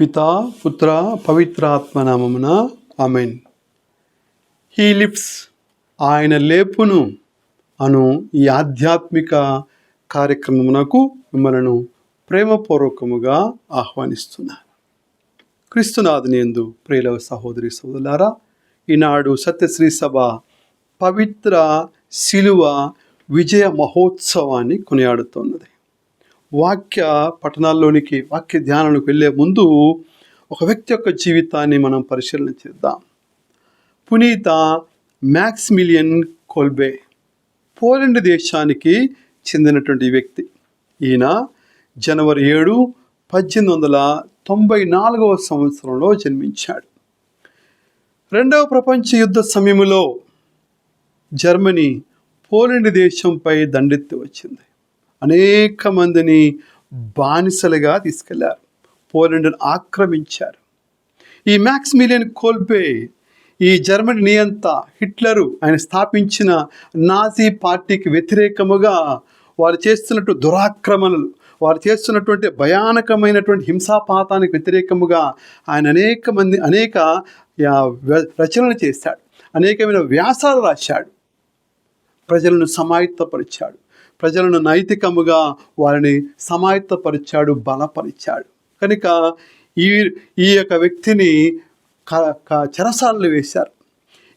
పితా పుత్ర పవిత్రాత్మ నామమున అమెన్ హీ లిప్స్ ఆయన లేపును అను ఈ ఆధ్యాత్మిక కార్యక్రమమునకు మిమ్మలను ప్రేమపూర్వకముగా ఆహ్వానిస్తున్నాను క్రీస్తునాథుని యందు ప్రియుల సహోదరి సోదరులారా ఈనాడు సత్యశ్రీ సభ పవిత్ర శిలువ విజయ మహోత్సవాన్ని కొనియాడుతున్నది. వాక్య పఠనాల్లోనికి వాక్య ధ్యానానికి వెళ్ళే ముందు ఒక వ్యక్తి యొక్క జీవితాన్ని మనం పరిశీలన చేద్దాం. పునీత మ్యాక్స్మిలియన్ కోల్బే పోలెండ్ దేశానికి చెందినటువంటి వ్యక్తి. ఈయన జనవరి ఏడు పద్దెనిమిది వందల తొంభై నాలుగవ సంవత్సరంలో జన్మించాడు. రెండవ ప్రపంచ యుద్ధ సమయంలో జర్మనీ పోలెండ్ దేశంపై దండెత్తి వచ్చింది. అనేక మందిని బానిసలుగా తీసుకెళ్ళారు. పోలండ్ను ఆక్రమించారు. ఈ మ్యాక్స్ మిలియన్ కోల్పే ఈ జర్మనీ నియంత హిట్లరు ఆయన స్థాపించిన నాజీ పార్టీకి వ్యతిరేకముగా వారు చేస్తున్నట్టు దురాక్రమణలు వారు చేస్తున్నటువంటి భయానకమైనటువంటి హింసాపాతానికి వ్యతిరేకముగా ఆయన అనేక మంది అనేక రచనలు చేశాడు. అనేకమైన వ్యాసాలు రాశాడు. ప్రజలను సమాయత్తపరిచాడు. ప్రజలను నైతికముగా వారిని సమాయత్తపరిచాడు బలపరిచాడు. కనుక ఈ ఈ యొక్క వ్యక్తిని క క- చెరసాలలో వేశారు.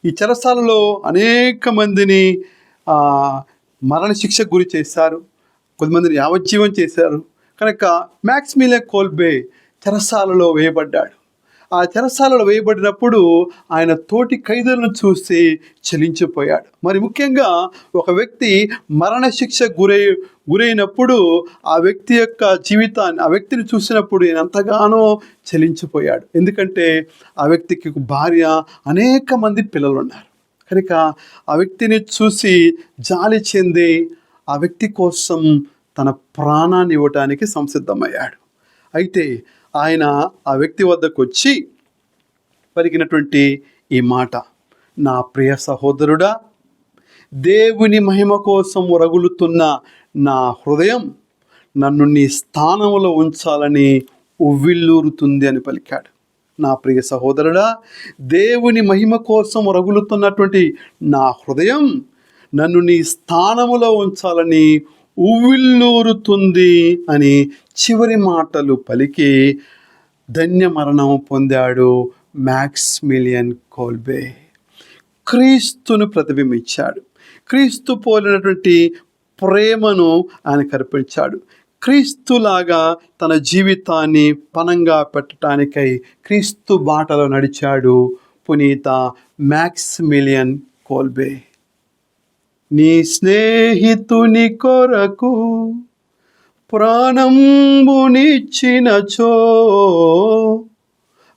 ఈ చెరసాలలో అనేక మందిని మరణశిక్షకు గురి చేశారు. కొంతమందిని యావజ్జీవం చేశారు. కనుక మ్యాక్స్మిలే కోల్బే చెరసాలలో వేయబడ్డాడు. ఆ చెరసాలలో వేయబడినప్పుడు ఆయన తోటి ఖైదులను చూసి చలించిపోయాడు. మరి ముఖ్యంగా ఒక వ్యక్తి మరణశిక్ష గురై గురైనప్పుడు ఆ వ్యక్తి యొక్క జీవితాన్ని ఆ వ్యక్తిని చూసినప్పుడు ఈయన ఎంతగానో చలించిపోయాడు. ఎందుకంటే ఆ వ్యక్తికి భార్య అనేక మంది పిల్లలు ఉన్నారు కనుక ఆ వ్యక్తిని చూసి జాలి చెంది ఆ వ్యక్తి కోసం తన ప్రాణాన్ని ఇవ్వటానికి సంసిద్ధమయ్యాడు. అయితే ఆయన ఆ వ్యక్తి వద్దకు వచ్చి పలికినటువంటి ఈ మాట. నా ప్రియ సహోదరుడా దేవుని మహిమ కోసం రగులుతున్న నా హృదయం నన్ను నీ స్థానంలో ఉంచాలని ఉవ్విల్లూరుతుంది అని పలికాడు. నా ప్రియ సహోదరుడా దేవుని మహిమ కోసం రగులుతున్నటువంటి నా హృదయం నన్ను నీ స్థానములో ఉంచాలని ఉవ్విల్లూరుతుంది అని చివరి మాటలు పలికి ధన్య మరణం పొందాడు మ్యాక్స్ మిలియన్ కోల్బే. క్రీస్తును ప్రతిబింబించాడు. క్రీస్తు పోలినటువంటి ప్రేమను ఆయన కనిపించాడు. క్రీస్తులాగా తన జీవితాన్ని పనంగా పెట్టడానికై క్రీస్తు బాటలో నడిచాడు పునీత మ్యాక్స్మిలియన్ కోల్బే. నీ స్నేహితుని కొరకు ప్రాణంబునిచ్చినచో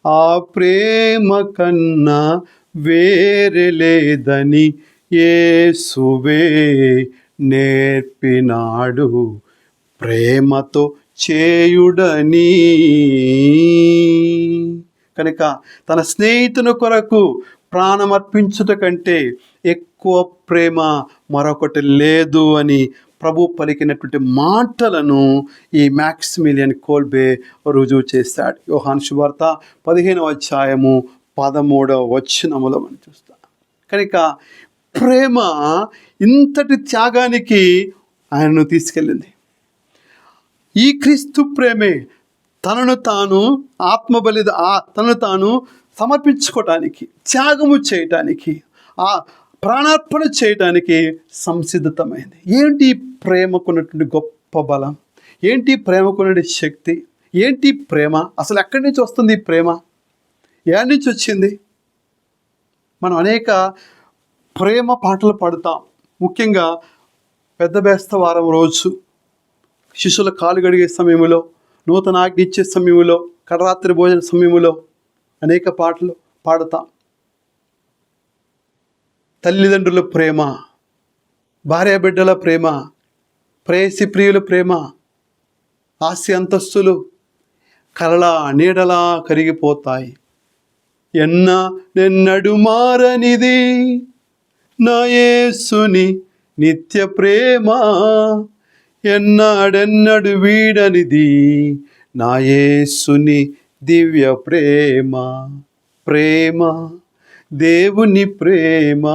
ఆ ప్రేమ కన్నా వేరే లేదని యేసువే నేర్పినాడు. ప్రేమతో చేయుడని. కనుక తన స్నేహితుని కొరకు ప్రాణమర్పించుట కంటే ఎక్కువ ప్రేమ మరొకటి లేదు అని ప్రభు పలికినటువంటి మాటలను ఈ మ్యాక్సిమిలియన్ కోల్బే రుజువు చేశాడు. యోహాన్ శుభార్త పదిహేనవ అధ్యాయము పదమూడవ వచనములో మనం చూస్తాం. కనుక ప్రేమ ఇంతటి త్యాగానికి ఆయనను తీసుకెళ్ళింది. ఈ క్రీస్తు ప్రేమే తనను తాను ఆత్మబలి ఆ తనను తాను సమర్పించుకోవటానికి త్యాగము చేయటానికి ఆ ప్రాణార్పణ చేయటానికి సంసిద్ధతమైంది. ఏంటి ప్రేమకున్నటువంటి గొప్ప బలం? ఏంటి ప్రేమకున్నటువంటి శక్తి? ఏంటి ప్రేమ? అసలు ఎక్కడి నుంచి వస్తుంది ఈ ప్రేమ? ఎక్కడి నుంచి వచ్చింది? మనం అనేక ప్రేమ పాటలు పాడుతాం. ముఖ్యంగా పెద్ద బేస్త వారం రోజు శిష్యుల కాలు గడిగే సమయంలో నూతన ఆజ్ఞ ఇచ్చే సమయంలో కడరాత్రి భోజన సమయంలో అనేక పాటలు పాడతాం. తల్లిదండ్రుల ప్రేమ భార్య బిడ్డల ప్రేమ ప్రేయసి ప్రియుల ప్రేమ ఆస్తి అంతస్తులు కలలా నీడలా కరిగిపోతాయి. ఎన్న నిన్నడు మారనిది నా యేసుని నిత్య ప్రేమ ఎన్నాడెన్నడు వీడనిది నా యేసుని దివ్య ప్రేమ ప్రేమ. దేవుని ప్రేమ.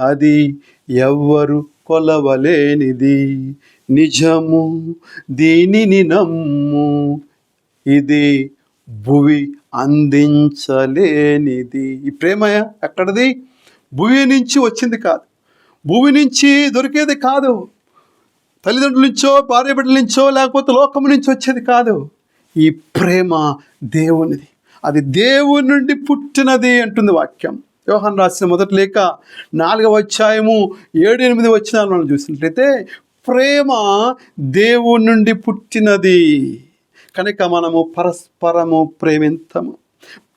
అది ఎవ్వరు కొలవలేనిది. నిజము దీనిని నమ్ము. ఇది భువి అందించలేనిది. ఈ ప్రేమ ఎక్కడది? భూమి నుంచి వచ్చింది కాదు. భూమి నుంచి దొరికేది కాదు. తల్లిదండ్రుల నుంచో భార్య బిడ్డల నుంచో లేకపోతే లోకం నుంచి వచ్చేది కాదు. ఈ ప్రేమ దేవునిది. అది దేవుని నుండి పుట్టినది అంటుంది వాక్యం. యోహన్ రాసిన మొదటి లేక నాలుగవ అధ్యాయము ఏడు ఎనిమిది వచ్చిన మనం చూసినట్లయితే ప్రేమ దేవుని నుండి పుట్టినది. కనుక మనము పరస్పరము ప్రేమింతము.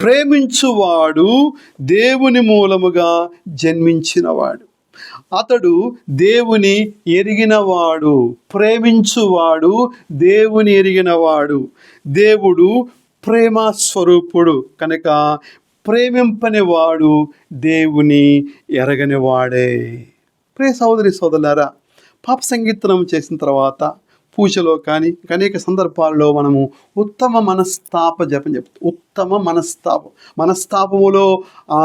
ప్రేమించువాడు దేవుని మూలముగా జన్మించినవాడు. అతడు దేవుని ఎరిగినవాడు. ప్రేమించువాడు దేవుని ఎరిగినవాడు. దేవుడు ప్రేమ స్వరూపుడు కనుక ప్రేమింపనివాడు దేవుని ఎరగనివాడే. ప్రే సోదరి సోదరులారా పాప సంగీతనం చేసిన తర్వాత పూజలో కానీ అనేక సందర్భాల్లో మనము ఉత్తమ మనస్తాప జపం చెప్తాం ఉత్తమ మనస్తాపం మనస్తాపములో మిన్నదైనది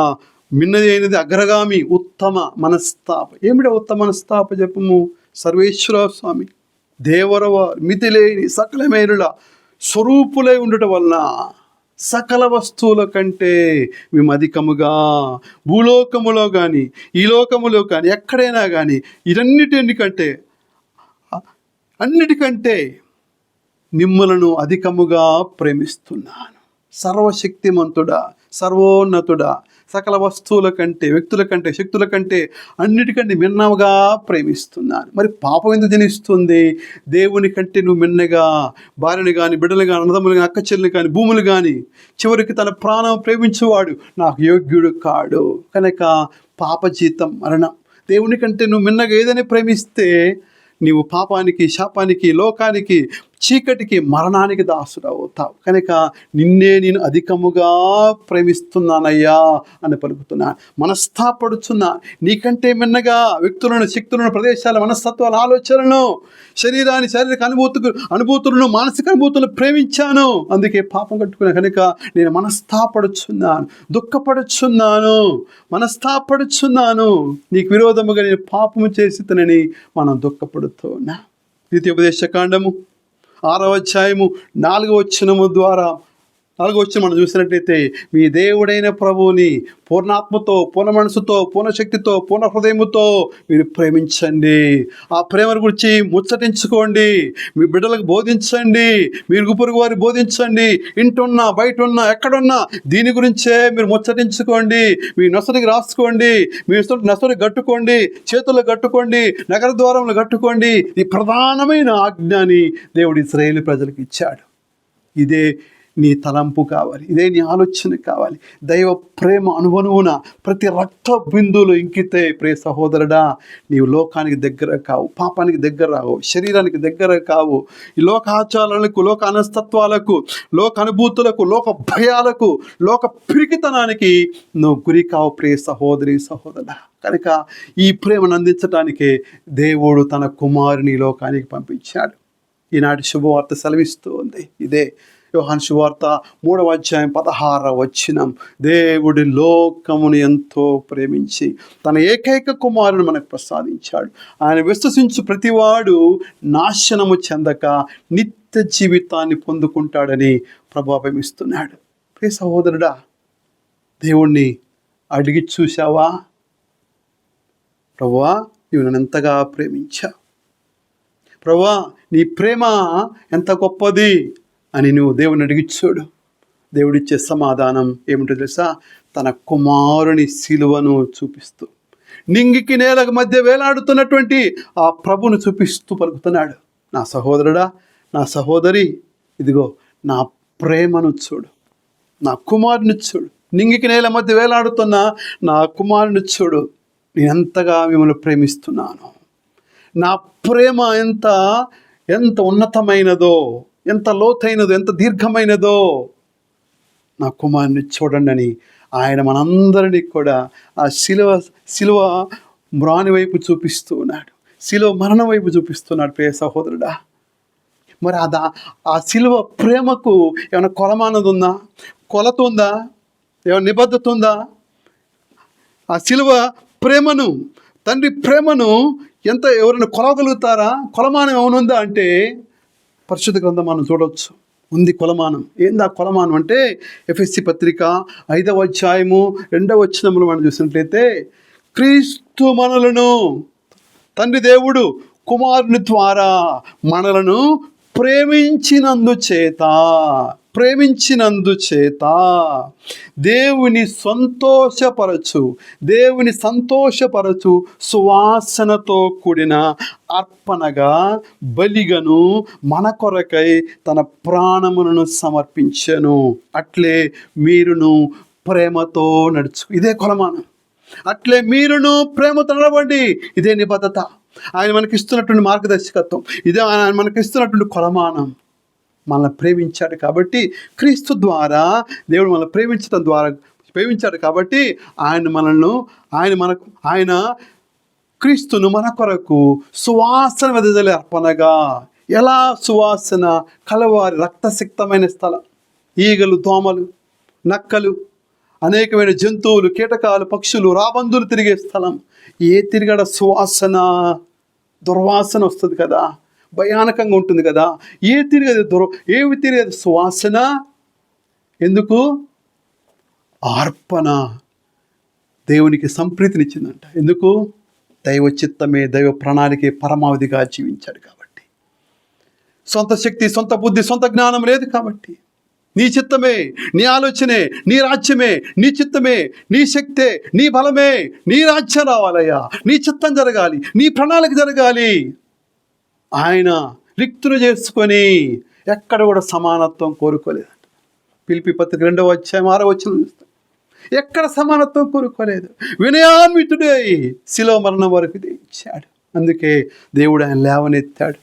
మిన్నది అయినది అగ్రగామి ఉత్తమ మనస్తాప. ఏమిటి ఉత్తమ మనస్తాప జపము? సర్వేశ్వర స్వామి దేవరవ మితిలేని సకలమేరుల స్వరూపులై ఉండటం వలన సకల వస్తువుల కంటే మేము అధికముగా భూలోకములో కానీ ఈ లోకములో కానీ ఎక్కడైనా కానీ ఇవన్నిటికంటే అన్నిటికంటే మిమ్మలను అధికముగా ప్రేమిస్తున్నాను. సర్వశక్తిమంతుడా సర్వోన్నతుడా సకల వస్తువుల కంటే వ్యక్తుల కంటే శక్తుల కంటే అన్నిటికంటే మిన్నగా ప్రేమిస్తున్నాను మరి పాపం ఎందుకు జనిస్తుంది? దేవుని కంటే నువ్వు మిన్నగా భార్యని కానీ బిడ్డలు కానీ అన్నదమ్ములు కానీ అక్క చెల్లెలు కానీ భూములు కానీ చివరికి తన ప్రాణం ప్రేమించేవాడు నాకు యోగ్యుడు కాడు. కనుక పాప జీతం మరణం. దేవుని కంటే నువ్వు మిన్నగా ఏదని ప్రేమిస్తే నీవు పాపానికి శాపానికి లోకానికి చీకటికి మరణానికి దాసుడవుతావు. కనుక నిన్నే నేను అధికముగా ప్రేమిస్తున్నానయ్యా అని పలుకుతున్నా మనస్తాపడుచున్నా. నీకంటే మిన్నగా వ్యక్తులను శక్తులను ప్రదేశాల మనస్తత్వాల ఆలోచనలను శరీరాన్ని శారీరక అనుభూతులు అనుభూతులను మానసిక అనుభూతులను ప్రేమించాను. అందుకే పాపం కట్టుకున్నా కనుక నేను మనస్తాపడుచున్నాను. దుఃఖపడుచున్నాను. మనస్తాపడుచున్నాను. నీకు విరోధముగా నేను పాపము చేసి తనని మనం దుఃఖపడుతున్నా. ద్వితీయోపదేశ కాండము. ఆరవ అధ్యాయము నాలుగవ వచనము ద్వారా నాలుగో వచ్చిన మనం చూసినట్లయితే మీ దేవుడైన ప్రభువుని పూర్ణాత్మతో పూర్ణ మనసుతో పూర్ణ శక్తితో పూర్ణ హృదయముతో మీరు ప్రేమించండి. ఆ ప్రేమను గురించి ముచ్చటించుకోండి. మీ బిడ్డలకు బోధించండి. మీరు గుపురుగు వారి బోధించండి. ఇంటున్నా బయట ఉన్నా ఎక్కడున్నా దీని గురించే మీరు ముచ్చటించుకోండి. మీ నొసరికి రాసుకోండి. మీ నొసటికి కట్టుకోండి. చేతుల్లో కట్టుకోండి. నగర ద్వారంలో కట్టుకోండి. ఈ ప్రధానమైన ఆజ్ఞాని దేవుడు ఇస్రాయేల్ ప్రజలకు ఇచ్చాడు. ఇదే నీ తలంపు కావాలి. ఇదే నీ ఆలోచన కావాలి. దైవ ప్రేమ అనువనువున ప్రతి రక్త బిందువులు ఇంకితే ప్రే సహోదరుడా నీవు లోకానికి దగ్గర కావు పాపానికి దగ్గర రావు శరీరానికి దగ్గర కావు. ఈ లోకాచారాలకు లోక అనస్తత్వాలకు లోక అనుభూతులకు లోక భయాలకు లోక పిరికితనానికి నువ్వు గురి కావు ప్రే సహోదరి సహోదరుడా. కనుక ఈ ప్రేమను అందించడానికే దేవుడు తన కుమారుని లోకానికి పంపించాడు. ఈనాటి శుభవార్త సెలవిస్తూ ఉంది. ఇదే యోహాన్ శువార్త మూడవ అధ్యాయం పదహార వచ్చినం దేవుడి లోకమును ఎంతో ప్రేమించి తన ఏకైక కుమారుని మనకు ప్రసాదించాడు. ఆయన విశ్వసించు ప్రతివాడు నాశనము చెందక నిత్య జీవితాన్ని పొందుకుంటాడని ప్రభావం ఇస్తున్నాడు ప్రే సహోదరుడా దేవుణ్ణి అడిగి చూశావా? ప్రభువా నువ్వు నన్ను ఎంతగా ప్రేమించా ప్రభా నీ ప్రేమ ఎంత గొప్పది? అని నువ్వు దేవుని అడిగి చూడు. దేవుడిచ్చే సమాధానం ఏమిటో తెలుసా? తన కుమారుని శిలువను చూపిస్తూ నింగికి నేలకు మధ్య వేలాడుతున్నటువంటి ఆ ప్రభును చూపిస్తూ పలుకుతున్నాడు. నా సహోదరుడా నా సహోదరి ఇదిగో నా ప్రేమను చూడు. నా కుమారుని చూడు. నింగికి నేల మధ్య వేలాడుతున్న నా కుమారుని చూడు. నేను ఎంతగా మిమ్మల్ని ప్రేమిస్తున్నాను. నా ప్రేమ ఎంత ఎంత ఉన్నతమైనదో ఎంత లోతైనదో ఎంత దీర్ఘమైనదో నా కుమారుని చూడండి అని ఆయన మనందరినీ కూడా ఆ శిలువ శిలువ మ్రాని వైపు చూపిస్తూ ఉన్నాడు శిలువ మరణం వైపు చూపిస్తున్నాడు ప్రియ సహోదరుడా. మరి అదా దా ఆ శిలువ ప్రేమకు ఏమైనా కొలమానది ఉందా? కొలత ఉందా? ఏమైనా నిబద్ధత ఉందా? ఆ శిలువ ప్రేమను తండ్రి ప్రేమను ఎంత ఎవరైనా కొలవగలుగుతారా? కొలమానం ఏమైనా అంటే పరిశుద్ధ గ్రంథం మనం చూడవచ్చు. ఉంది కొలమానం. ఏంది ఆ కొలమానం అంటే ఎఫ్ఎస్సి పత్రిక ఐదవ అధ్యాయము రెండవ వచ్చినములు మనం చూసినట్లయితే క్రీస్తు మనలను తండ్రి దేవుడు కుమారుని ద్వారా మనలను ప్రేమించినందు ప్రేమించినందు చేత దేవుని సంతోషపరచు దేవుని సంతోషపరచు సువాసనతో కూడిన అర్పణగా బలిగను మన కొరకై తన ప్రాణములను సమర్పించను. అట్లే మీరును ప్రేమతో నడుచు. ఇదే కొలమానం. అట్లే మీరును ప్రేమతో నడవండి. ఇదే నిబద్ధత. ఆయన మనకిస్తున్నటువంటి మార్గదర్శకత్వం. ఇదే ఆయన మనకిస్తున్నటువంటి కొలమానం. మనల్ని ప్రేమించాడు కాబట్టి క్రీస్తు ద్వారా దేవుడు మనల్ని ప్రేమించడం ద్వారా ప్రేమించాడు కాబట్టి ఆయన మనల్ని ఆయన మనకు ఆయన క్రీస్తును మన కొరకు సువాసన వెదజలే అర్పణగా ఎలా సువాసన? కలవారి రక్తసిక్తమైన స్థలం ఈగలు దోమలు నక్కలు అనేకమైన జంతువులు కీటకాలు పక్షులు రాబందులు తిరిగే స్థలం. ఏ తిరగడ సువాసన దుర్వాసన వస్తుంది కదా? భయానకంగా ఉంటుంది కదా? ఏ తిరిగేది దుర్ ఏవి తిరిగేది సువాసన? ఎందుకు? అర్పణ దేవునికి సంప్రీతినిచ్చిందంట. ఎందుకు? దైవ చిత్తమే దైవ ప్రణాళికే పరమావధిగా జీవించాడు కాబట్టి. సొంత శక్తి సొంత బుద్ధి సొంత జ్ఞానం లేదు కాబట్టి. నీ చిత్తమే నీ ఆలోచనే నీ రాజ్యమే నీ చిత్తమే నీ శక్తే నీ బలమే నీ రాజ్యం రావాలయ్యా. నీ చిత్తం జరగాలి నీ ప్రణాళిక జరగాలి. ఆయన రిక్తులు చేసుకొని ఎక్కడ కూడా సమానత్వం కోరుకోలేదంట. పిలిపి పత్రిక రెండవ వచ్చాయి ఆరో వచ్చిన చూస్తాం. ఎక్కడ సమానత్వం కోరుకోలేదు. వినయాన్వితుడే శిలో మరణం వరకు ఇది ఇచ్చాడు అందుకే దేవుడు ఆయన లేవనెత్తాడు.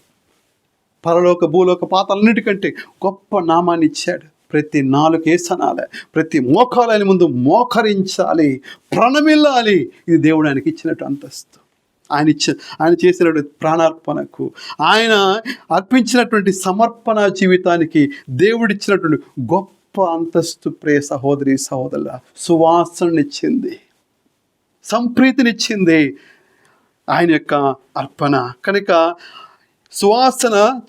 పరలోక భూలోక పాతలన్నిటికంటే గొప్ప నామాన్ని ఇచ్చాడు. ప్రతి నాలుగు ఏసనాలే ప్రతి మోకాలని ముందు మోకరించాలి ప్రణమిల్లాలి. ఇది దేవుడు ఆయనకి ఇచ్చినట్టు అంతస్తు. ఆయన ఇచ్చ ఆయన చేసినటువంటి ప్రాణార్పణకు ఆయన అర్పించినటువంటి సమర్పణ జీవితానికి దేవుడిచ్చినటువంటి గొప్ప అంతస్తు ప్రియ సహోదరి సహోదరుల సువాసననిచ్చింది సంప్రీతినిచ్చింది ఆయన యొక్క అర్పణ. కనుక సువాసన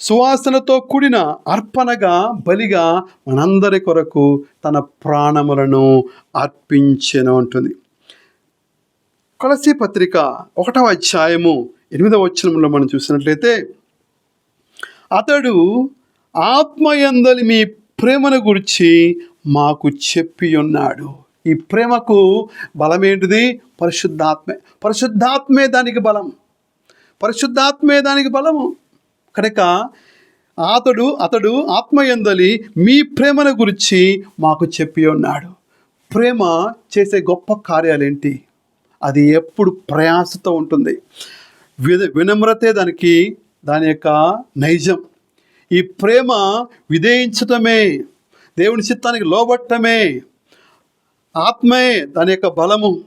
సువాసనతో కూడిన అర్పణగా బలిగా మనందరి కొరకు తన ప్రాణములను అర్పించెను ఉంటుంది కొలసి పత్రిక ఒకటవ అధ్యాయము ఎనిమిదవ వచనంలో మనం చూసినట్లయితే అతడు ఆత్మయందలి మీ ప్రేమను గురించి మాకు చెప్పి ఉన్నాడు. ఈ ప్రేమకు బలమేంటిది పరిశుద్ధాత్మే. పరిశుద్ధాత్మే దానికి బలం. పరిశుద్ధాత్మే దానికి బలము. కనుక అతడు అతడు ఆత్మయందలి మీ ప్రేమను గురించి మాకు చెప్పి ఉన్నాడు. ప్రేమ చేసే గొప్ప కార్యాలేంటి? అది ఎప్పుడు ప్రయాసతో ఉంటుంది. విద వినమ్రతే దానికి దాని యొక్క నైజం. ఈ ప్రేమ విధేయించటమే దేవుని చిత్తానికి లోబట్టమే ఆత్మే దాని యొక్క బలము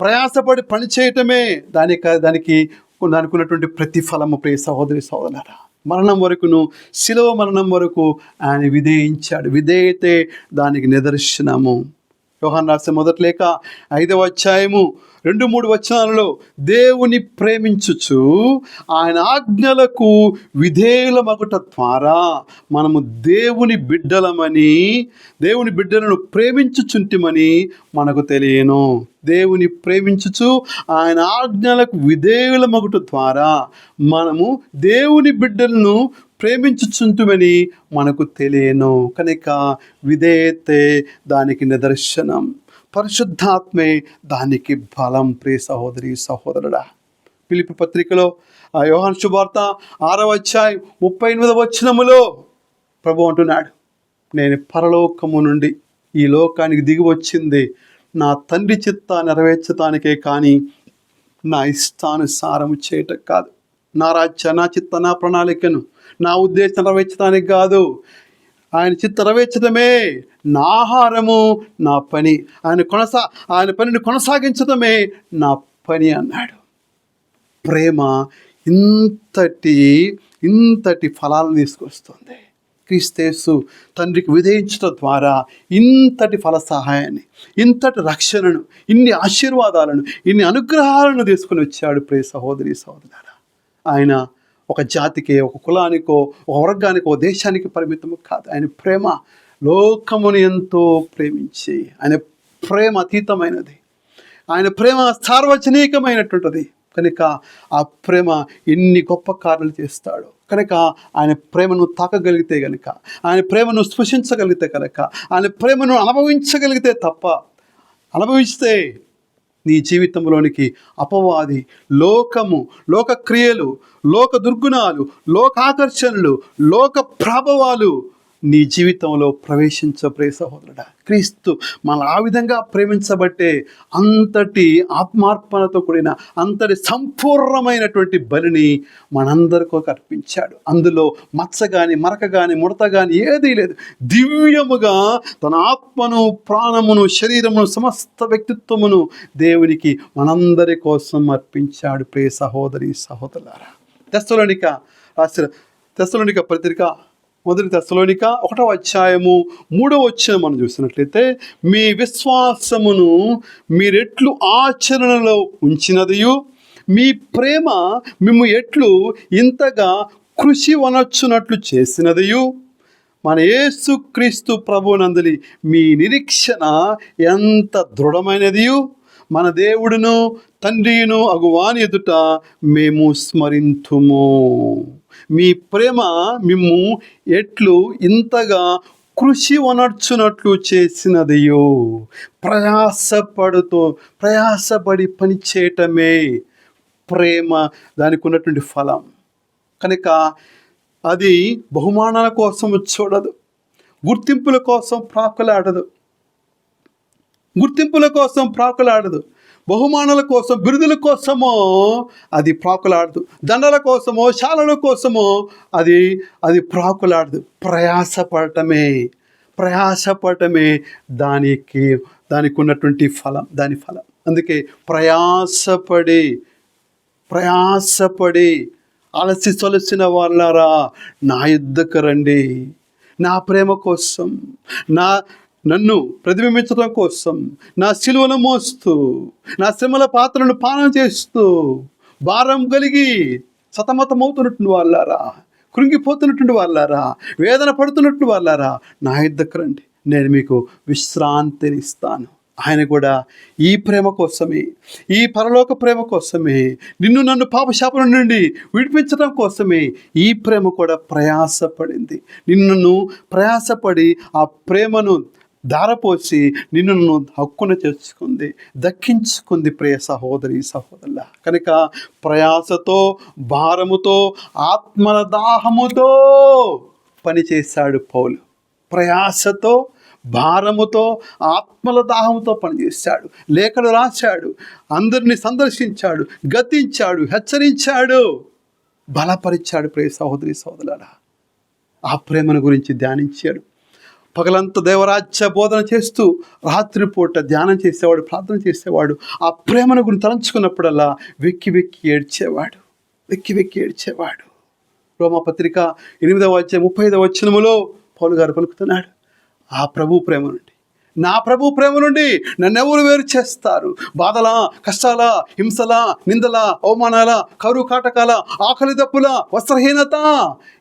ప్రయాసపడి పని చేయటమే దాని యొక్క దానికి దానికి ఉన్నటువంటి ప్రతిఫలము ప్రియ సహోదరి సహోదరులారా. మరణం వరకును శిలవ మరణం వరకు ఆయన విధేయించాడు. విధేయతే దానికి నిదర్శనము. యోహాన్ రాసే మొదటి లేక ఐదవ అధ్యాయము రెండు మూడు వచనాలలో దేవుని ప్రేమించుచు ఆయన ఆజ్ఞలకు విధేయుల మగుట ద్వారా మనము దేవుని బిడ్డలమని దేవుని బిడ్డలను ప్రేమించుచుంటిమని మనకు తెలియను. దేవుని ప్రేమించుచు ఆయన ఆజ్ఞలకు విధేయుల మగుట ద్వారా మనము దేవుని బిడ్డలను ప్రేమించుచుంటుమని మనకు తెలియను. కనుక విధేయతే దానికి నిదర్శనం. పరిశుద్ధాత్మే దానికి బలం ప్రియ సహోదరి సహోదరుడా. పిలిపి పత్రికలో ఆ యోహాన్ శుభార్త ఆరవ అధ్యాయం ముప్పై ఎనిమిదవ వచనములో ప్రభు అంటున్నాడు నేను పరలోకము నుండి ఈ లోకానికి దిగి వచ్చింది. నా తండ్రి చిత్త నెరవేర్చటానికే కానీ నా ఇష్టానుసారము చేయటం కాదు. నా రాజ్య నా చిత్త నా ప్రణాళికను నా ఉద్దేశం నెరవేర్చడానికి కాదు. ఆయన చిత్త నెరవేర్చడమే నా ఆహారము నా పని. ఆయన కొనసా ఆయన పనిని కొనసాగించడమే నా పని అన్నాడు. ప్రేమ ఇంతటి ఇంతటి ఫలాలను తీసుకొస్తుంది. క్రీస్తేసు తండ్రికి విధేయించడం ద్వారా ఇంతటి ఫల సహాయాన్ని ఇంతటి రక్షణను ఇన్ని ఆశీర్వాదాలను ఇన్ని అనుగ్రహాలను తీసుకుని వచ్చాడు ప్రే సహోదరి సహోదరు ఆయన ఒక జాతికి ఒక కులానికో ఒక వర్గానికో దేశానికి పరిమితము కాదు. ఆయన ప్రేమ లోకముని ఎంతో ప్రేమించి ఆయన ప్రేమ అతీతమైనది. ఆయన ప్రేమ సార్వజనీకమైనటువంటిది కనుక ఆ ప్రేమ ఎన్ని గొప్ప కార్యాలు చేస్తాడు కనుక ఆయన ప్రేమను తాకగలిగితే కనుక ఆయన ప్రేమను స్పృశించగలిగితే కనుక ఆయన ప్రేమను అనుభవించగలిగితే తప్ప అనుభవిస్తే నీ జీవితంలోనికి అపవాది లోకము లోక క్రియలు లోక దుర్గుణాలు లోకాకర్షణలు లోక ప్రభావాలు నీ జీవితంలో ప్రవేశించ ప్రే సహోదరుడా. క్రీస్తు మన ఆ విధంగా ప్రేమించబట్టే అంతటి ఆత్మార్పణతో కూడిన అంతటి సంపూర్ణమైనటువంటి బలిని మనందరికీ అర్పించాడు. అందులో మచ్చ కానీ మరక కానీ ముడత కానీ ఏదీ లేదు. దివ్యముగా తన ఆత్మను ప్రాణమును శరీరమును సమస్త వ్యక్తిత్వమును దేవునికి మనందరి కోసం అర్పించాడు ప్రే సహోదరి సహోదరులారా. తెస్తలోనిక రాసిన తెస్తలోనిక పత్రిక మొదటి తెస్తలోనిక ఒకటో అధ్యాయము మూడవ వచ్చిన మనం చూసినట్లయితే మీ విశ్వాసమును మీరెట్లు ఆచరణలో ఉంచినదియు మీ ప్రేమ మేము ఎట్లు ఇంతగా కృషి వనొచ్చునట్లు చేసినదియు. మన యేసుక్రీస్తు ప్రభునందలి మీ నిరీక్షణ ఎంత దృఢమైనదియు? మన దేవుడును తండ్రియును అగువాని ఎదుట మేము స్మరింతుము. మీ ప్రేమ మిమ్ము ఎట్లు ఇంతగా కృషి వనర్చునట్లు చేసినదియో. ప్రయాసపడుతూ ప్రయాసపడి పని చేయటమే ప్రేమ దానికి ఉన్నటువంటి ఫలం. కనుక అది బహుమానాల కోసం చూడదు గుర్తింపుల కోసం ప్రాకులాడదు. గుర్తింపుల కోసం ప్రాకులాడదు బహుమానాల కోసం బిరుదుల కోసమో అది ప్రాకులాడదు దండల కోసమో శాలల కోసమో అది అది ప్రాకులాడదు. ప్రయాసపడటమే ప్రయాసపడటమే దానికి దానికి ఉన్నటువంటి ఫలం దాని ఫలం. అందుకే ప్రయాసపడి ప్రయాసపడి అలసి తొలసిన వాళ్ళారా నా యుద్ధకు రండి నా ప్రేమ కోసం నా నన్ను ప్రతిబింబించడం కోసం నా శిలువను మోస్తూ నా శ్రమల పాత్రను పానం చేస్తూ భారం కలిగి సతమతమవుతున్నటువంటి వాళ్ళారా కృంగిపోతున్నటువంటి వాళ్ళారా వేదన పడుతున్నటువంటి వాళ్ళారా నా దగ్గర రండి. నేను మీకు విశ్రాంతిని ఇస్తాను ఆయన కూడా ఈ ప్రేమ కోసమే ఈ పరలోక ప్రేమ కోసమే నిన్ను నన్ను పాపశాపం నుండి విడిపించడం కోసమే ఈ ప్రేమ కూడా ప్రయాసపడింది. నిన్ను ప్రయాసపడి ఆ ప్రేమను ధారపోసి నిన్ను నన్ను హక్కున చేసుకుంది దక్కించుకుంది ప్రియ సహోదరి సహోదరుల. కనుక ప్రయాసతో భారముతో ఆత్మల దాహముతో పనిచేశాడు పౌలు. ప్రయాసతో భారముతో ఆత్మల దాహంతో పనిచేశాడు. లేఖలు రాశాడు అందరిని సందర్శించాడు గతించాడు హెచ్చరించాడు బలపరిచాడు ప్రే సహోదరి సహోదరులారా. ఆ ప్రేమను గురించి ధ్యానించాడు. పగలంతా దేవరాజ్య బోధన చేస్తూ రాత్రిపూట ధ్యానం చేసేవాడు ప్రార్థన చేసేవాడు ఆ ప్రేమను గురించి తలంచుకున్నప్పుడల్లా వెక్కి వెక్కి ఏడ్చేవాడు వెక్కి వెక్కి ఏడ్చేవాడు. రోమపత్రిక ఎనిమిదవ అధ్యాయం ముప్పై ఐదవ వచనములో పౌలు గారు పలుకుతున్నాడు ఆ ప్రభు ప్రేమ నుండి నా ప్రభు ప్రేమ నుండి నన్నెవరు వేరు చేస్తారు? బాధల కష్టాల హింసల నిందల అవమానాల కరువు కాటకాల ఆకలి దప్పుల వస్త్రహీనత?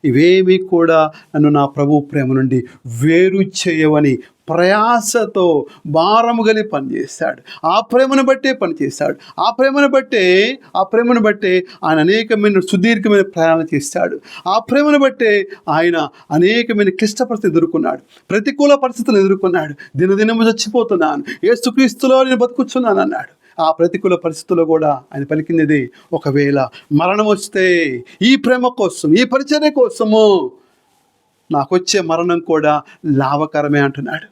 ఇవేమీ కూడా నన్ను నా ప్రభు ప్రేమ నుండి వేరు చేయవని ప్రయాసతో భారము గలి పనిచేస్తాడు. ఆ ప్రేమను బట్టే పనిచేస్తాడు. ఆ ప్రేమను బట్టే ఆ ప్రేమను బట్టే ఆయన అనేకమైన సుదీర్ఘమైన ప్రయాణం చేస్తాడు. ఆ ప్రేమను బట్టే ఆయన అనేకమైన క్లిష్ట పరిస్థితి ఎదుర్కొన్నాడు. ప్రతికూల పరిస్థితులు ఎదుర్కొన్నాడు. దినదినము చచ్చిపోతున్నాను. ఏసుక్రీస్తులో నేను బతుకుచున్నాను అన్నాడు. ఆ ప్రతికూల పరిస్థితుల్లో కూడా ఆయన పలికినది ఒకవేళ మరణం వస్తే ఈ ప్రేమ కోసం ఈ పరిచర్య కోసము నాకు వచ్చే మరణం కూడా లాభకరమే అంటున్నాడు.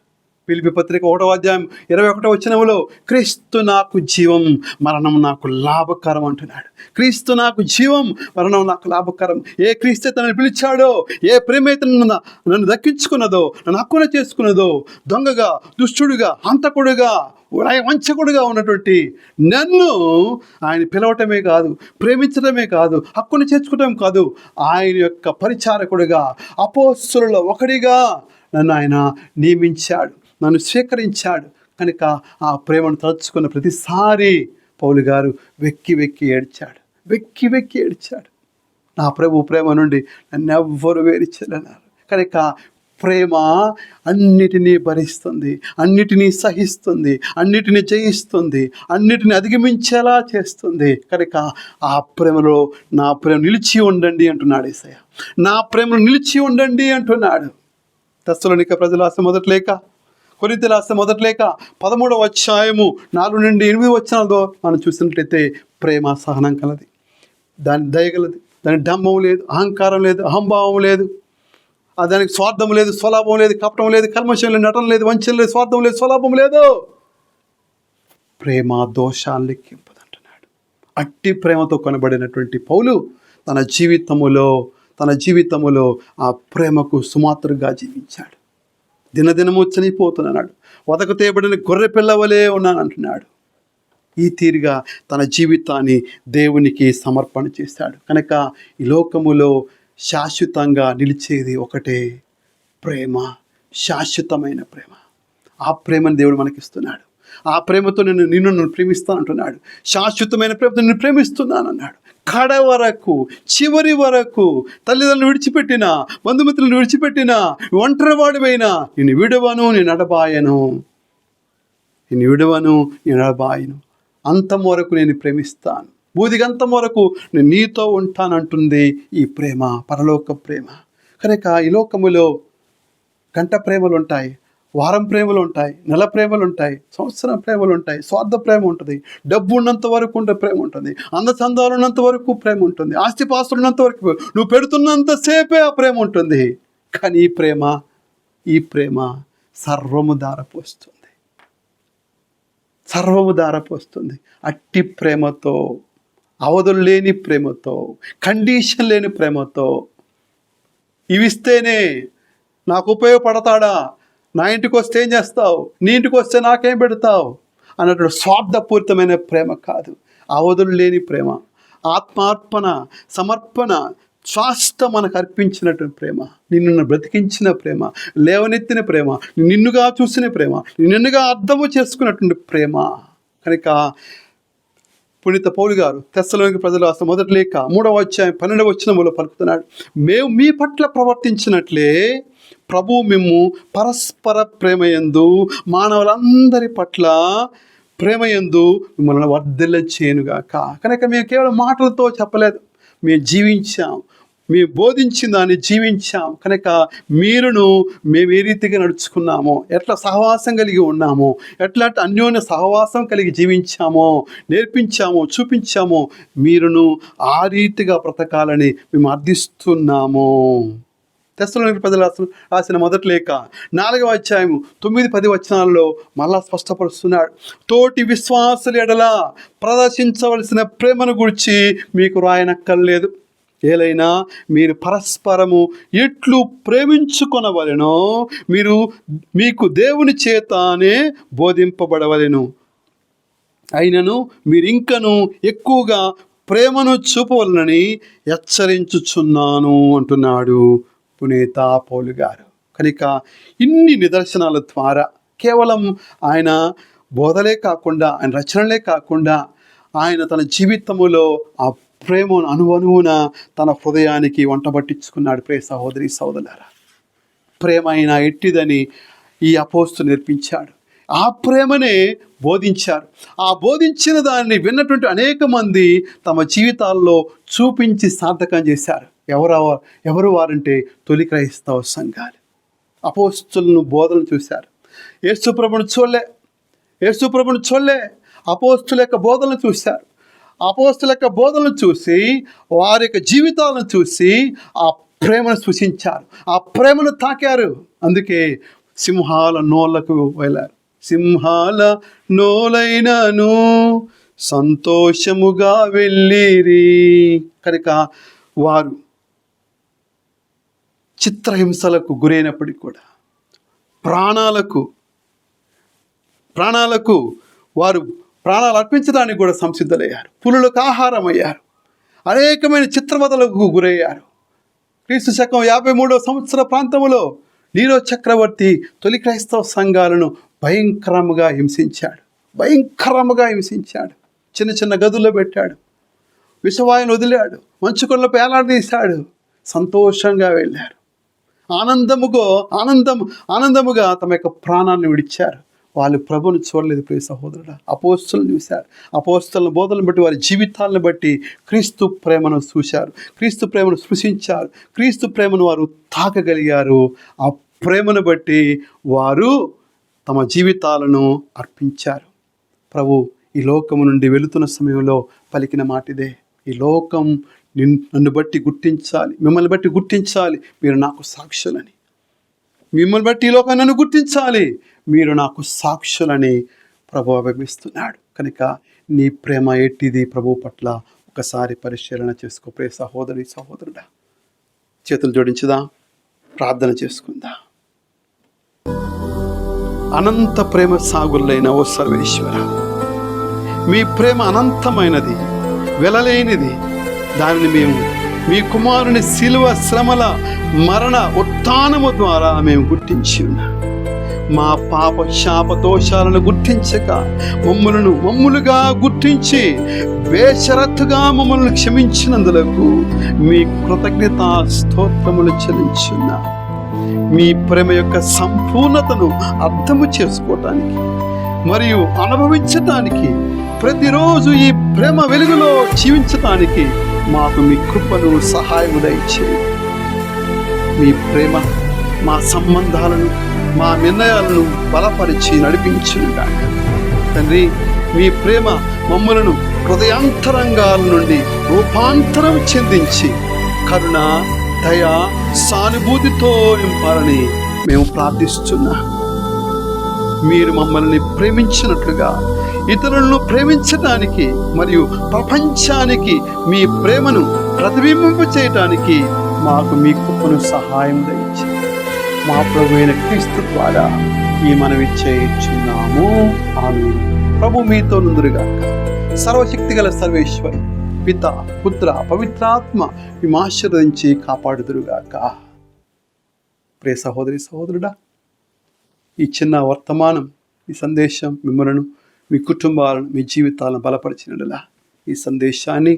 పిలిపి పత్రిక ఒకటో అధ్యాయం ఇరవై ఒకటో వచ్చినములో క్రీస్తు నాకు జీవం మరణం నాకు లాభకరం అంటున్నాడు. క్రీస్తు నాకు జీవం మరణం నాకు లాభకరం. ఏ క్రీస్తు తనని పిలిచాడో ఏ ప్రేమైతే నన్ను నన్ను దక్కించుకున్నదో నన్ను హక్కున చేసుకున్నదో దొంగగా దుష్టుడుగా హంతకుడుగా వంచకుడుగా ఉన్నటువంటి నన్ను ఆయన పిలవటమే కాదు ప్రేమించడమే కాదు హక్కును చేర్చుకోవటం కాదు ఆయన యొక్క పరిచారకుడుగా అపోస్తులలో ఒకడిగా నన్ను ఆయన నియమించాడు నన్ను స్వీకరించాడు. కనుక ఆ ప్రేమను తలుచుకున్న ప్రతిసారి పౌలు గారు వెక్కి వెక్కి ఏడ్చాడు వెక్కి వెక్కి ఏడ్చాడు. నా ప్రభు ప్రేమ నుండి నన్ను ఎవ్వరు వేరిచ్చలేనారు కనుక ప్రేమ అన్నిటినీ భరిస్తుంది అన్నిటినీ సహిస్తుంది అన్నిటినీ జయిస్తుంది అన్నిటిని అధిగమించేలా చేస్తుంది. కనుక ఆ ప్రేమలో నా ప్రేమ నిలిచి ఉండండి అంటున్నాడు ఏసయ్య. నా ప్రేమను నిలిచి ఉండండి అంటున్నాడు. దశలోనిక ప్రజల ఆశ మొదట్లేక కొరింత ఆశ మొదట్లేక పదమూడవ అధ్యాయము నాలుగు నుండి ఎనిమిది వచ్చినాలతో మనం చూసినట్లయితే ప్రేమ సహనం కలది. దాని దయగలది దాని డమ్మం లేదు అహంకారం లేదు అహంభావం లేదు. దానికి స్వార్థం లేదు స్వలాభం లేదు కపటం లేదు కల్మషం లేదు నటన లేదు వంచన లేదు స్వార్థం లేదు స్వలాభం లేదు. ప్రేమ దోషాన్ని లెక్కింపదంటున్నాడు. అట్టి ప్రేమతో కొనబడినటువంటి పౌలు తన జీవితములో తన జీవితములో ఆ ప్రేమకు సుమాత్రుగా జీవించాడు. దినదినము చనిపోతున్నాడు. వదకు తేబడిన గొర్రె పిల్లవలే ఉన్నానంటున్నాడు. ఈ తీరుగా తన జీవితాన్ని దేవునికి సమర్పణ చేశాడు కనుక ఈ లోకములో శాశ్వతంగా నిలిచేది ఒకటే ప్రేమ శాశ్వతమైన ప్రేమ. ఆ ప్రేమను దేవుడు మనకిస్తున్నాడు. ఆ ప్రేమతో నేను నిన్ను నన్ను ప్రేమిస్తాను అంటున్నాడు. శాశ్వతమైన ప్రేమతో నిన్ను ప్రేమిస్తున్నాను అన్నాడు కడ వరకు చివరి వరకు తల్లిదండ్రులు విడిచిపెట్టిన బంధుమిత్రులను విడిచిపెట్టిన ఒంటరివాడివైనా నేను విడవను నేను అడబాయను నేను విడవను నేను అడబాయను అంతం వరకు నేను ప్రేమిస్తాను. బూదిగంతం వరకు నేను నీతో ఉంటానంటుంది ఈ ప్రేమ పరలోక ప్రేమ. కనుక ఈ లోకములో గంట ప్రేమలు ఉంటాయి వారం ప్రేమలు ఉంటాయి నెల ప్రేమలు ఉంటాయి సంవత్సరం ప్రేమలు ఉంటాయి స్వార్థ ప్రేమ ఉంటుంది డబ్బు ఉన్నంత వరకు ఉండే ప్రేమ ఉంటుంది అందచందాలు ఉన్నంత వరకు ప్రేమ ఉంటుంది ఆస్తిపాస్తులు ఉన్నంత వరకు నువ్వు పెడుతున్నంతసేపే ఆ ప్రేమ ఉంటుంది కానీ ఈ ప్రేమ ఈ ప్రేమ సర్వము దారపోస్తుంది. సర్వము దారపోస్తుంది. అట్టి ప్రేమతో అవధులు లేని ప్రేమతో కండిషన్ లేని ప్రేమతో ఇవిస్తేనే నాకు ఉపయోగపడతాడా? నా ఇంటికి వస్తే ఏం చేస్తావు? నీ ఇంటికి వస్తే నాకేం పెడతావు? అన్నటువంటి స్వార్థపూరితమైన ప్రేమ కాదు. అవధులు లేని ప్రేమ ఆత్మార్పణ సమర్పణ స్వాస్థ మనకు అర్పించినటువంటి ప్రేమ నిన్ను బ్రతికించిన ప్రేమ లేవనెత్తిన ప్రేమ నిన్నుగా చూసిన ప్రేమ నిన్నుగా అర్థము చేసుకున్నటువంటి ప్రేమ. కనుక పునీత పౌలు గారు తెస్సలోనికి ప్రజలు అసలు మొదటి లేక మూడవ అధ్యాయం పన్నెండవ వచ్చినములో పలుకుతున్నాడు. మేము మీ పట్ల ప్రవర్తించినట్లే ప్రభు మేము పరస్పర ప్రేమయందు మానవులందరి పట్ల ప్రేమయందు మిమ్మల్ని వర్ధిల్ల చేయనుగాక కనుక మేము కేవలం మాటలతో చెప్పలేదు. మేము జీవించాం. మేము బోధించిన దాన్ని జీవించాం. కనుక మీరును మేము ఏ రీతిగా నడుచుకున్నామో ఎట్లా సహవాసం కలిగి ఉన్నామో ఎట్లా అన్యోన్య సహవాసం కలిగి జీవించామో నేర్పించామో చూపించామో మీరును ఆ రీతిగా బ్రతకాలని మేము అర్థిస్తున్నాము. తెస్సలోని ప్రజలు రాసిన- రాసిన మొదటి లేఖ నాలుగవ అధ్యాయము తొమ్మిది పది వచనాల్లో మళ్ళా స్పష్టపరుస్తున్నాడు. తోటి విశ్వాసులు ఎడల ప్రదర్శించవలసిన ప్రేమను గురించి మీకు రాయనక్కర్లేదు. ఏలైనా మీరు పరస్పరము ఎట్లు ప్రేమించుకొనవలెనో మీరు మీకు దేవుని చేతనే బోధింపబడవలెను. అయినను మీరు ఇంకను ఎక్కువగా ప్రేమను చూపవలనని హెచ్చరించుచున్నాను అంటున్నాడు పునీత పౌలు గారు. కనుక ఇన్ని నిదర్శనాల ద్వారా కేవలం ఆయన బోధలే కాకుండా ఆయన రచనలే కాకుండా ఆయన తన జీవితములో ఆ ప్రేమను అనువనువున తన హృదయానికి వంటబట్టించుకున్నాడు. ప్రే సహోదరి సహోదరులారా ప్రేమ అయినా ఎట్టిదని ఈ అపోస్తు నేర్పించాడు. ఆ ప్రేమనే బోధించారు. ఆ బోధించిన దాన్ని విన్నటువంటి అనేక మంది తమ జీవితాల్లో చూపించి సార్థకం చేశారు. ఎవరు ఎవరు వారంటే తొలి క్రైస్తవ సంఘాలు. అపోస్తులను బోధనలు చూశారు. యేసుప్రభుని చూడలే యేసుప్రభుని చూడలే అపోస్తుల యొక్క బోధనలు చూశారు. అపోస్తుల యొక్క బోధనలు చూసి వారి యొక్క జీవితాలను చూసి ఆ ప్రేమను సూచించారు ఆ ప్రేమను తాకారు. అందుకే సింహాల నోళ్ళకు వెళ్ళారు. సింహాల నోలైనను సంతోషముగా వెళ్ళిరి. కనుక వారు చిత్రహింసలకు గురైనప్పటికీ కూడా ప్రాణాలకు ప్రాణాలకు వారు ప్రాణాలు అర్పించడానికి కూడా సంసిద్ధులయ్యారు. పులులకు ఆహారం అయ్యారు అనేకమైన చిత్రవదలకు గురయ్యారు. క్రీస్తు శకం యాభై మూడో సంవత్సర ప్రాంతంలో నీరో చక్రవర్తి తొలి క్రైస్తవ సంఘాలను భయంకరముగా హింసించాడు. భయంకరముగా హింసించాడు. చిన్న చిన్న గదుల్లో పెట్టాడు. విషవాయును వదిలాడు. మంచు పేలాడదీశాడు సంతోషంగా వెళ్ళారు. ఆనందముగో ఆనందం ఆనందముగా తమ యొక్క ప్రాణాన్ని విడిచారు. వాళ్ళు ప్రభుని చూడలేదు ప్రియ సహోదరుడు. అపోస్తులను చూశారు. అపోస్తుల బోధనలు బట్టి వారి జీవితాలను బట్టి క్రీస్తు ప్రేమను చూశారు. క్రీస్తు ప్రేమను సృశించారు క్రీస్తు ప్రేమను వారు తాకగలిగారు. ఆ ప్రేమను బట్టి వారు తమ జీవితాలను అర్పించారు. ప్రభు ఈ లోకము నుండి వెళుతున్న సమయంలో పలికిన మాట ఇదే ఈ లోకం నిన్ నన్ను బట్టి గుర్తించాలి. మిమ్మల్ని బట్టి గుర్తించాలి. మీరు నాకు సాక్షులని. మిమ్మల్ని బట్టి ఈ లోకం నన్ను గుర్తించాలి. మీరు నాకు సాక్షులని ప్రభు అభిమిస్తున్నాడు కనుక నీ ప్రేమ ఎట్టిది ప్రభు పట్ల? ఒకసారి పరిశీలన చేసుకో. ప్రే సహోదరి సహోదరుడా చేతులు జోడించుదా? ప్రార్థన చేసుకుందా? అనంత ప్రేమ సాగులైన ఓ సర్వేశ్వర మీ ప్రేమ అనంతమైనది వెలలేనిది. దానిని మేము మీ కుమారుని శిలువ శ్రమల మరణ ఉత్థానము ద్వారా మేము గుర్తించి ఉన్నాం. మా పాప శాప దోషాలను గుర్తించక మమ్మలను మమ్ములుగా గుర్తించి బేషరత్తుగా మమ్మల్ని క్షమించినందులకు మీ కృతజ్ఞత స్తోత్రములు చెల్లించున్నా. మీ ప్రేమ యొక్క సంపూర్ణతను అర్థము చేసుకోవటానికి మరియు అనుభవించటానికి ప్రతిరోజు ఈ ప్రేమ వెలుగులో జీవించటానికి మాకు మీ కృపను సహాయము దయచేయి. మీ ప్రేమ మా సంబంధాలను మా నిర్ణయాలను బలపరిచి నడిపించునుగాక. తండ్రి మీ ప్రేమ మమ్మలను హృదయాంతరంగాల నుండి రూపాంతరం చెందించి కరుణ దయ సానుభూతితో నింపాలని మేము ప్రార్థిస్తున్నాం. మీరు మమ్మల్ని ప్రేమించినట్లుగా ఇతరులను ప్రేమించడానికి మరియు ప్రపంచానికి మీ ప్రేమను ప్రతిబింబింప చేయటానికి మాకు మీ కృపను సహాయం దయచి మా ప్రభువైన క్రీస్తు ద్వారా ఈ మనవి చేయించున్నాము. ఆమె ప్రభు మీతో నుందురుగాక సర్వశక్తి గల సర్వేశ్వరి పిత పుత్ర పవిత్రాత్మ విమాశీర్వదించి కాపాడుదురుగాక ప్రియ సహోదరి సహోదరుడా ఈ చిన్న వర్తమానం ఈ సందేశం మిమ్మలను మీ కుటుంబాలను మీ జీవితాలను బలపరిచినలా ఈ సందేశాన్ని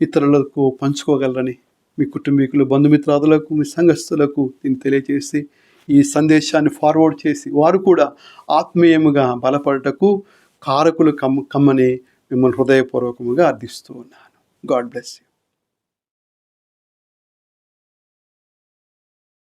ఇతరులకు పంచుకోగలరని మీ కుటుంబీకులు బంధుమిత్రాదులకు మీ సంఘస్థులకు దీన్ని తెలియజేసి ఈ సందేశాన్ని ఫార్వర్డ్ చేసి వారు కూడా ఆత్మీయముగా బలపడటకు కారకులు కమ్మ కమ్మని మిమ్మల్ని హృదయపూర్వకముగా అర్థిస్తూ ఉన్నాను. God bless you